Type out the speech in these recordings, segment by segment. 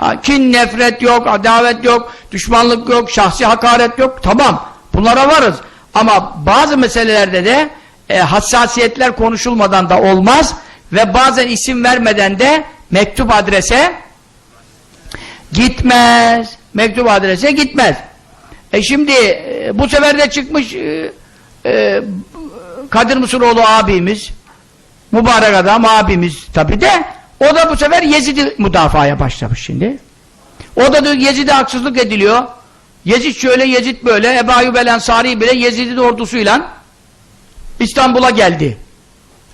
Ha, kin, nefret yok, adavet yok, düşmanlık yok, şahsi hakaret yok. Tamam. Bunlara varız. Ama bazı meselelerde de e, hassasiyetler konuşulmadan da olmaz ve bazen isim vermeden de mektup adrese gitmez. Mektup adrese gitmez. E şimdi e, bu sefer de çıkmış e, e, Kadir Mısıroğlu abimiz mübarek adam abimiz tabi de o da bu sefer Yezid'i müdafaya başlamış şimdi. O da diyor Yezid'e haksızlık ediliyor. Yezid şöyle, Yezid böyle. Ebu Ayyub el Ensari bile Yezid'in ordusuyla İstanbul'a geldi.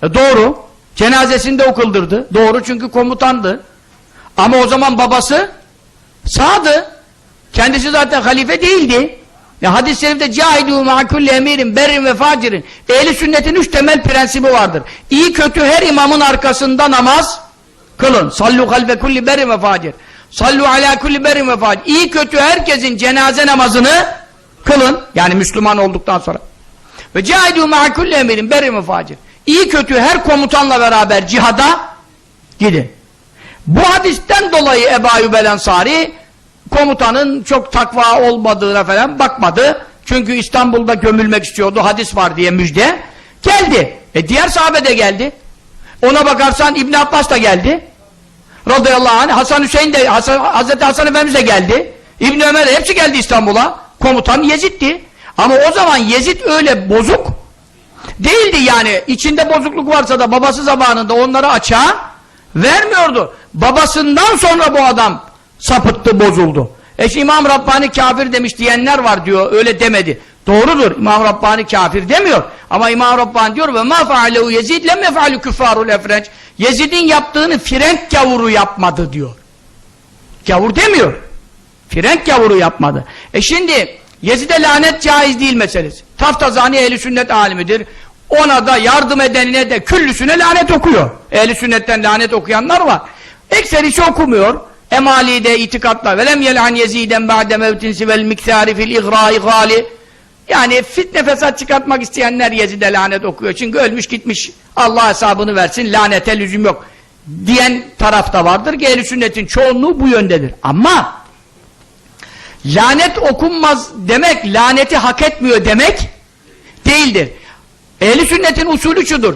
E doğru. Cenazesini de okuldurdu. Doğru çünkü komutandı. Ama o zaman babası sağdı. Kendisi zaten halife değildi. Ya hadis-i şerifte cahidû emirin berrin ve facirin. Ehli sünnetin üç temel prensibi vardır. İyi kötü her imamın arkasında namaz kılın. Sallu halfe kulli berrin ve facir. Sallu ala kulli berrin ve facir. İyi kötü herkesin cenaze namazını kılın. Yani Müslüman olduktan sonra. Ve cahidû ma'a kulli emirin berrin ve facir. İyi kötü her komutanla beraber cihada gidin. Bu hadisten dolayı Ebu Ayyub Ensari komutanın çok takva olmadığına falan bakmadı. Çünkü İstanbul'da gömülmek istiyordu. Hadis var diye müjde. Geldi. E diğer sahabe de geldi. Ona bakarsan İbn Abbas da geldi. Radıyallahu anh. Hasan Hüseyin de Hasan, Hazreti Hasan Efendimiz de geldi. İbn Ömer de hepsi geldi İstanbul'a. Komutan Yezid'di. Ama o zaman Yezid öyle bozuk değildi yani. İçinde bozukluk varsa da babası zamanında onları açığa vermiyordu. Babasından sonra bu adam sapıttı, bozuldu. E İmam Rabbani kafir demiş diyenler var diyor, öyle demedi. Doğrudur, İmam Rabbani kafir demiyor. Ama İmam Rabbani diyor ve ma faalehu Yezid lem yef'alu küffarul efrenç. Yezid'in yaptığını Frenk gavuru yapmadı diyor. Gavur demiyor. Frenk gavuru yapmadı. E şimdi Yezid'e lanet caiz değil meselesi. Taftazani ehli sünnet alimidir. Ona da yardım edenine de küllüsüne lanet okuyor. Ehli sünnetten lanet okuyanlar var. Ekserisi okumuyor. Emali'de itikatla velem yelhan yeziden ba'de mevtin sivel miktari fil ighra'i gali yani fitne fesat çıkartmak isteyenler Yezid'e lanet okuyor. Çünkü ölmüş gitmiş. Allah hesabını versin. Lanete lüzum yok. Diyen tarafta vardır ki sünnetin çoğunluğu bu yöndedir. Ama lanet okunmaz demek, laneti hak etmiyor demek değildir. Ehli sünnetin usulü şudur.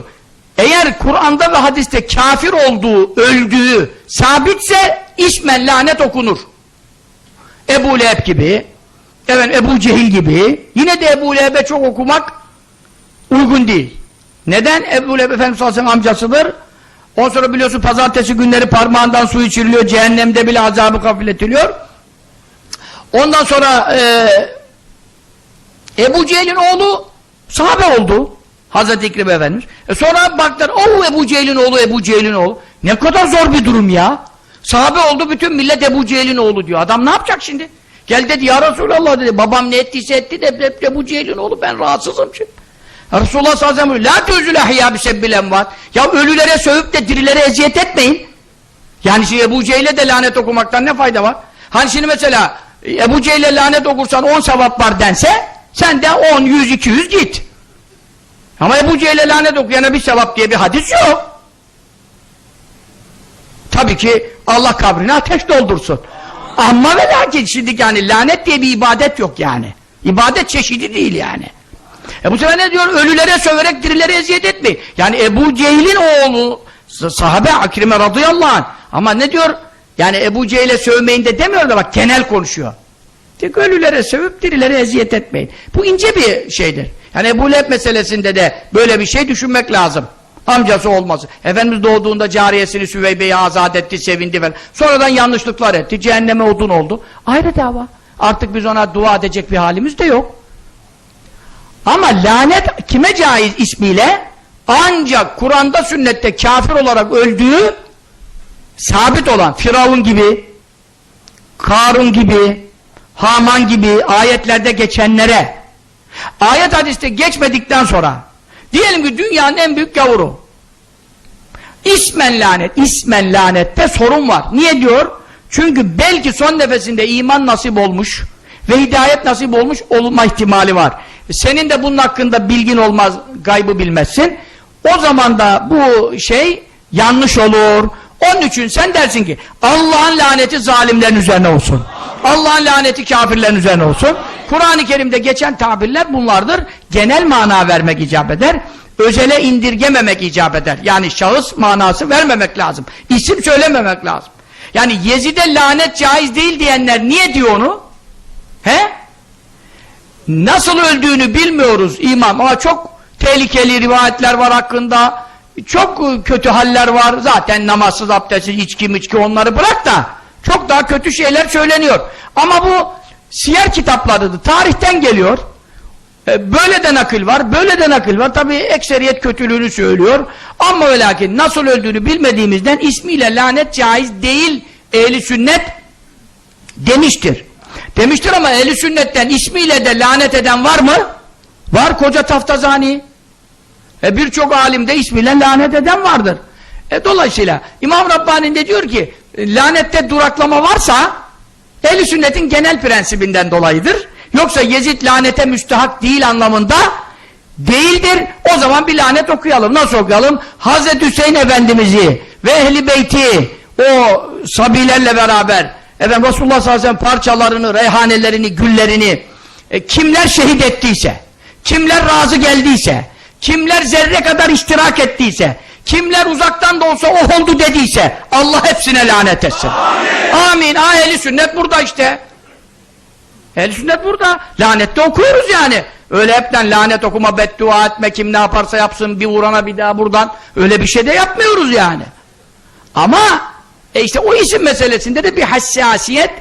Eğer Kur'an'da ve hadiste kafir olduğu, öldüğü sabitse ismen lanet okunur. Ebu Leheb gibi, evet Ebu Cehil gibi, yine de Ebu Leheb'e çok okumak uygun değil. Neden? Ebu Leheb Efendimiz sallallahu aleyhi ve sellem amcasıdır. Ondan sonra biliyorsun pazartesi günleri parmağından su içiriliyor, cehennemde bile azabı kafiletiliyor. Ondan sonra e, Ebu Cehil'in oğlu sahabe oldu. Hazreti İkrim Efendimiz. E sonra baktılar, o Ebu Cehil'in oğlu, Ebu Cehil'in oğlu. Ne kadar zor bir durum ya. Sahabe oldu, bütün millet Ebu Cehil'in oğlu diyor. Adam ne yapacak şimdi? Gel dedi, ya Resulallah dedi, babam ne ettiyse etti de hep Ebu Cehil'in oğlu, ben rahatsızım şimdi. Resulullah sallallahu aleyhi ve sellem, la tözül ahya bisebbilen var. Ya ölülere sövüp de dirilere eziyet etmeyin. Yani şimdi Ebu Cehil'e de lanet okumaktan ne fayda var? Hani şimdi mesela, Ebu Cehil'e lanet okursan 10 sevap var dense, sen de 10, 100, 200 git. Ama Ebu Cehil'e lanet okuyana bir sevap diye bir hadis yok. Tabii ki Allah kabrini ateş doldursun. Ama ve lakin şimdi yani lanet diye bir ibadet yok yani. İbadet çeşidi değil yani. E bu sefer ne diyor? Ölülere söverek dirilere eziyet etmeyin. Yani Ebu Cehil'in oğlu sahabe Akrime radıyallahu anh. Ama ne diyor? Yani Ebu Cehil'e sövmeyin de demiyor da bak genel konuşuyor. Tek ölülere sövüp dirilere eziyet etmeyin. Bu ince bir şeydir. Yani Ebu Leheb meselesinde de böyle bir şey düşünmek lazım. Amcası olması. Efendimiz doğduğunda cariyesini Süveybe'yi azat etti, sevindi falan. Sonradan yanlışlıklar etti, cehenneme odun oldu. Ayrı dava. Artık biz ona dua edecek bir halimiz de yok. Ama lanet kime caiz ismiyle? Ancak Kur'an'da sünnette kafir olarak öldüğü sabit olan Firavun gibi, Karun gibi, Haman gibi ayetlerde geçenlere ayet hadiste geçmedikten sonra diyelim ki dünyanın en büyük gavuru ismen lanet, ismen lanette sorun var. Niye diyor? Çünkü belki son nefesinde iman nasip olmuş ve hidayet nasip olmuş olma ihtimali var. Senin de bunun hakkında bilgin olmaz, gaybı bilmezsin. O zaman da bu şey yanlış olur. Onun için sen dersin ki Allah'ın laneti zalimlerin üzerine olsun. Allah'ın laneti kafirlerin üzerine olsun. Kur'an-ı Kerim'de geçen tabirler bunlardır. Genel mana vermek icap eder. Özele indirgememek icap eder. Yani şahıs manası vermemek lazım. İsim söylememek lazım. Yani Yezid'e lanet caiz değil diyenler niye diyor onu? He? Nasıl öldüğünü bilmiyoruz imam ama çok tehlikeli rivayetler var hakkında. Çok kötü haller var. Zaten namazsız, abdestsiz, içki miçki onları bırak da çok daha kötü şeyler söyleniyor. Ama bu siyer kitaplarıdır. Tarihten geliyor. E, Böyle de nakil var, böyle de nakil var. Tabi ekseriyet kötülüğünü söylüyor. Ama ve lakin nasıl öldüğünü bilmediğimizden ismiyle lanet caiz değil ehli sünnet demiştir. Demiştir ama ehli sünnetten ismiyle de lanet eden var mı? Var koca taftazani. E birçok alimde ismiyle lanet eden vardır. E dolayısıyla İmam Rabbani de diyor ki e, lanette duraklama varsa ehli sünnetin genel prensibinden dolayıdır. Yoksa Yezid lanete müstahak değil anlamında değildir. O zaman bir lanet okuyalım. Nasıl okuyalım? Hazreti Hüseyin Efendimiz'i ve Ehli Beyti o sabilerle beraber efendim Resulullah sallallahu aleyhi ve sellem parçalarını, reyhanelerini, güllerini e, kimler şehit ettiyse, kimler razı geldiyse, kimler zerre kadar iştirak ettiyse, kimler uzaktan da olsa o oldu dediyse Allah hepsine lanet etsin. Amin. Amin. Ah ehli sünnet burada işte. Ehl-i sünnet burada. Lanette okuyoruz yani. Öyle hepten lanet okuma, beddua etme, kim ne yaparsa yapsın, bir vurana bir daha buradan. Öyle bir şey de yapmıyoruz yani. Ama e işte o isim meselesinde de bir hassasiyet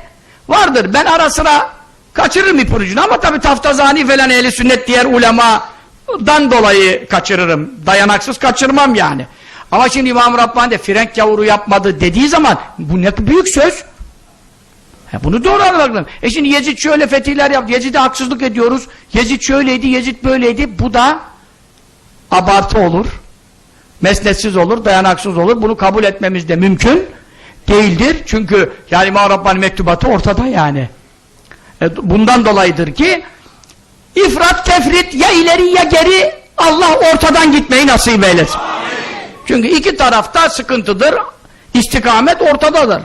vardır. Ben ara sıra kaçırırım ipucunu ama tabi taftazani falan ehli sünnet diğer ulemadan dolayı kaçırırım. Dayanaksız kaçırmam yani. Ama şimdi İmam Rabbani de frenk yavru yapmadı dediği zaman bu ne büyük söz. Bunu doğru anlamak lazım. E şimdi Yezid şöyle fetihler yaptı. Yezid'e haksızlık ediyoruz. Yezid şöyleydi, Yezid böyleydi. Bu da abartı olur. Mesnetsiz olur, dayanaksız olur. Bunu kabul etmemiz de mümkün değildir. Çünkü yani İmam Rabbani mektubatı ortada yani. E, bundan dolayıdır ki ifrat tefrit ya ileri ya geri Allah ortadan gitmeyi nasip eylesin. Çünkü iki tarafta sıkıntıdır. İstikamet ortadadır.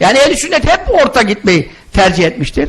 Yani ehl sünnet hep orta gitmeyi tercih etmiştir.